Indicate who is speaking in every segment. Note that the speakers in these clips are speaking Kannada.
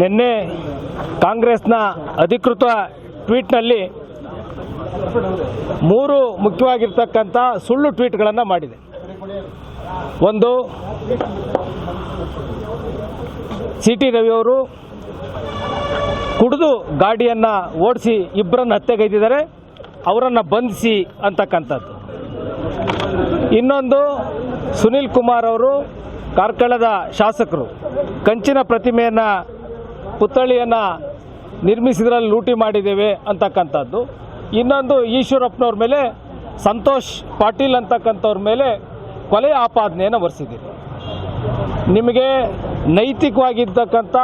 Speaker 1: ನಿನ್ನೆ ಕಾಂಗ್ರೆಸ್ನ ಅಧಿಕೃತ ಟ್ವೀಟ್ನಲ್ಲಿ ಮೂರು ಮುಖ್ಯವಾಗಿರ್ತಕ್ಕಂಥ ಸುಳ್ಳು ಟ್ವೀಟ್ಗಳನ್ನು ಮಾಡಿದೆ. ಒಂದು ಸಿ ಟಿ ರವಿಯವರು ಕುಡಿದು ಗಾಡಿಯನ್ನು ಓಡಿಸಿ ಇಬ್ಬರನ್ನು ಹತ್ಯೆಗೈದಿದ್ದಾರೆ, ಅವರನ್ನು ಬಂಧಿಸಿ ಅಂತಕ್ಕಂಥದ್ದು. ಇನ್ನೊಂದು, ಸುನಿಲ್ ಕುಮಾರ್ ಅವರು ಕಾರ್ಕಳದ ಶಾಸಕರು ಕಂಚಿನ ಪ್ರತಿಮೆಯನ್ನು, ಪುತ್ಥಳಿಯನ್ನು ನಿರ್ಮಿಸಿದ್ರಲ್ಲಿ ಲೂಟಿ ಮಾಡಿದ್ದೇವೆ ಅಂತಕ್ಕಂಥದ್ದು. ಇನ್ನೊಂದು ಈಶ್ವರಪ್ಪನವ್ರ ಮೇಲೆ, ಸಂತೋಷ್ ಪಾಟೀಲ್ ಅಂತಕ್ಕಂಥವ್ರ ಮೇಲೆ ಕೊಲೆ ಆಪಾದನೆಯನ್ನು ಒರೆಸಿದ್ದೀರಿ ನಿಮಗೆ ನೈತಿಕವಾಗಿರ್ತಕ್ಕಂಥ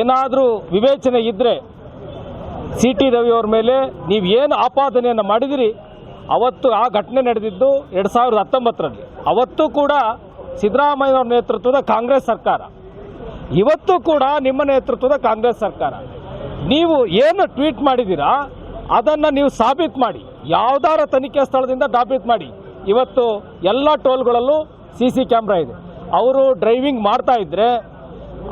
Speaker 1: ಏನಾದರೂ ವಿವೇಚನೆ ಇದ್ದರೆ ಸಿ ಟಿ ರವಿಯವ್ರ ಮೇಲೆ ನೀವು ಏನು ಆಪಾದನೆಯನ್ನು ಮಾಡಿದಿರಿ, ಅವತ್ತು ಆ ಘಟನೆ ನಡೆದಿದ್ದು ಎರಡು ಸಾವಿರದ ಹತ್ತೊಂಬತ್ತರಲ್ಲಿ. ಅವತ್ತು ಕೂಡ ಸಿದ್ದರಾಮಯ್ಯವ್ರ ನೇತೃತ್ವದ ಕಾಂಗ್ರೆಸ್ ಸರ್ಕಾರ. ಇವತ್ತು ಕೂಡ ನಿಮ್ಮ ನೇತೃತ್ವದ ಕಾಂಗ್ರೆಸ್ ಸರ್ಕಾರ. ನೀವು ಏನು ಟ್ವೀಟ್ ಮಾಡಿದ್ದೀರಾ, ಅದನ್ನು ನೀವು ಸಾಬೀತು ಮಾಡಿ. ಯಾವ್ದಾರ ತನಿಖೆ ಸ್ಥಳದಿಂದ ಸಾಬೀತು ಮಾಡಿ. ಇವತ್ತು ಎಲ್ಲ ಟೋಲ್ಗಳಲ್ಲೂ ಸಿ ಸಿ ಕ್ಯಾಮ್ರಾ ಇದೆ. ಅವರು ಡ್ರೈವಿಂಗ್ ಮಾಡ್ತಾ ಇದ್ರೆ,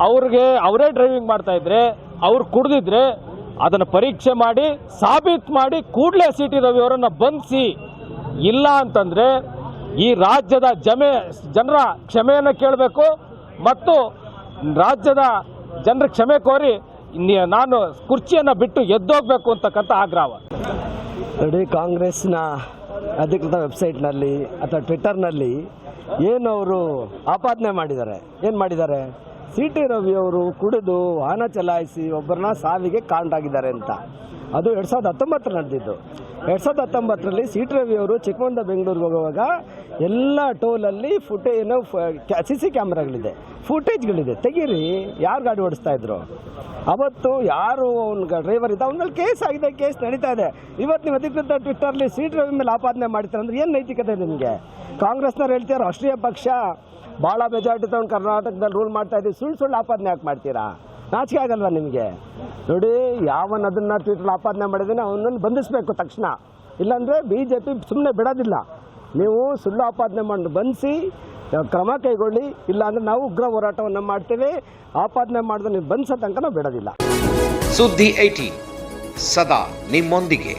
Speaker 1: ಅವ್ರಿಗೆ ಅವರೇ ಡ್ರೈವಿಂಗ್ ಮಾಡ್ತಾ ಇದ್ರೆ, ಅವ್ರು ಕುಡ್ದಿದ್ರೆ ಅದನ್ನು ಪರೀಕ್ಷೆ ಮಾಡಿ, ಸಾಬೀತು ಮಾಡಿ ಕೂಡಲೇ ಸಿ ಟಿ ರವಿ ಅವರನ್ನು ಬಂಧಿಸಿ, ಇಲ್ಲ ಅಂತಂದ್ರೆ ಈ ರಾಜ್ಯದ ಜಮೆ, ಜನರ ಕ್ಷಮೆಯನ್ನು ಕೇಳಬೇಕು ಮತ್ತು ರಾಜ್ಯದ ಜನರ ಕ್ಷಮೆ ಕೋರಿ ನಾನು ಕುರ್ಚಿಯನ್ನು ಬಿಟ್ಟು ಎದ್ದೋಗ್ಬೇಕು ಅಂತಕ್ಕಂಥ ಆಗ್ರಹ.
Speaker 2: ನೋಡಿ ಕಾಂಗ್ರೆಸ್ನ ಅಧಿಕೃತ ವೆಬ್ಸೈಟ್ನಲ್ಲಿ ಅಥವಾ ಟ್ವಿಟ್ಟರ್ನಲ್ಲಿ ಏನು ಅವರು ಆಪಾದನೆ ಮಾಡಿದ್ದಾರೆ? ಏನು ಮಾಡಿದ್ದಾರೆ? ಸಿ ಟಿ ರವಿ ಅವರು ಕುಡಿದು ವಾಹನ ಚಲಾಯಿಸಿ ಒಬ್ಬರನ್ನ ಸಾವಿಗೆ ಕಾರಣರಾಗಿದ್ದಾರೆ ಅಂತ. ಅದು ಎರಡು ಸಾವಿರದ ಹತ್ತೊಂಬತ್ತರ ನಡೆದಿದ್ದು. ಎರಡು ಸಾವಿರದ ಹತ್ತೊಂಬತ್ತರಲ್ಲಿ ಸೀಟ್ ರವಿ ಅವರು ಚಿಕ್ಕಮಂದ ಬೆಂಗಳೂರಿಗೆ ಹೋಗುವಾಗ ಎಲ್ಲ ಟೋಲಲ್ಲಿ ಫುಟೇ ಏನೋ ಸಿ ಸಿ ಕ್ಯಾಮ್ರಾಗಳಿದೆ. ಫುಟೇಜ್ಗಳಿದೆ. ತೆಗೀರಿ, ಯಾರು ಗಾಡಿ ಓಡಿಸ್ತಾ ಇದ್ರು? ಅವತ್ತು ಯಾರು ಅವ್ನ ಡ್ರೈವರ್ ಇದ್ದ? ಅವನಲ್ಲಿ ಕೇಸ್ ಆಗಿದೆ, ಕೇಸ್ ನಡೀತಾ ಇದೆ. ಇವತ್ತು ನೀವು ಅಧಿಕೃತ ಟ್ವಿಟ್ಟರ್ಲಿ ಸೀಟ್ ರವಿ ಮೇಲೆ ಆಪಾದನೆ ಮಾಡ್ತಾರೆ ಅಂದ್ರೆ ಏನು ನೈತಿಕತೆ ನಿಮಗೆ? ಕಾಂಗ್ರೆಸ್ನವ್ರು ಹೇಳ್ತೀರಾ ರಾಷ್ಟ್ರೀಯ ಪಕ್ಷ ಭಾಳ ಮೆಜಾರಿಟಿ ತಗೊಂಡು ಕರ್ನಾಟಕದಲ್ಲಿ ರೂಲ್ ಮಾಡ್ತಾ ಇದ್ದೀವಿ, ಸುಳ್ಳು ಸುಳ್ಳು ಆಪಾದನೆ ಯಾಕೆ ಮಾಡ್ತೀರಾ? ನಾಚಿಕೆ ಆಗಲ್ವಾ ನಿಮಗೆ? ನೋಡಿ ಯಾವನ್ನ ಅದನ್ನ ಟ್ವಿಟರ್ ಆಪಾದನೆ ಮಾಡಿದ್ರೆ ಅವನನ್ನು ಬಂಧಿಸಬೇಕು ತಕ್ಷಣ. ಇಲ್ಲಾಂದರೆ ಬಿ ಜೆ ಪಿ ಸುಮ್ಮನೆ ಬಿಡೋದಿಲ್ಲ. ನೀವು ಸುಳ್ಳು ಆಪಾದನೆ ಮಾಡಿ ಬಂಧಿಸಿ ಕ್ರಮ ಕೈಗೊಳ್ಳಿ. ಇಲ್ಲಾಂದರೆ ನಾವು ಉಗ್ರ ಹೋರಾಟವನ್ನು ಮಾಡ್ತೇವೆ. ಆಪಾದನೆ ಮಾಡಿದ್ರೆ ನೀವು ಬಂಧಿಸೋ ತನಕ ನಾವು ಬಿಡೋದಿಲ್ಲ.
Speaker 3: ಸುದ್ದಿ ಐಟಿ ಸದಾ ನಿಮ್ಮೊಂದಿಗೆ.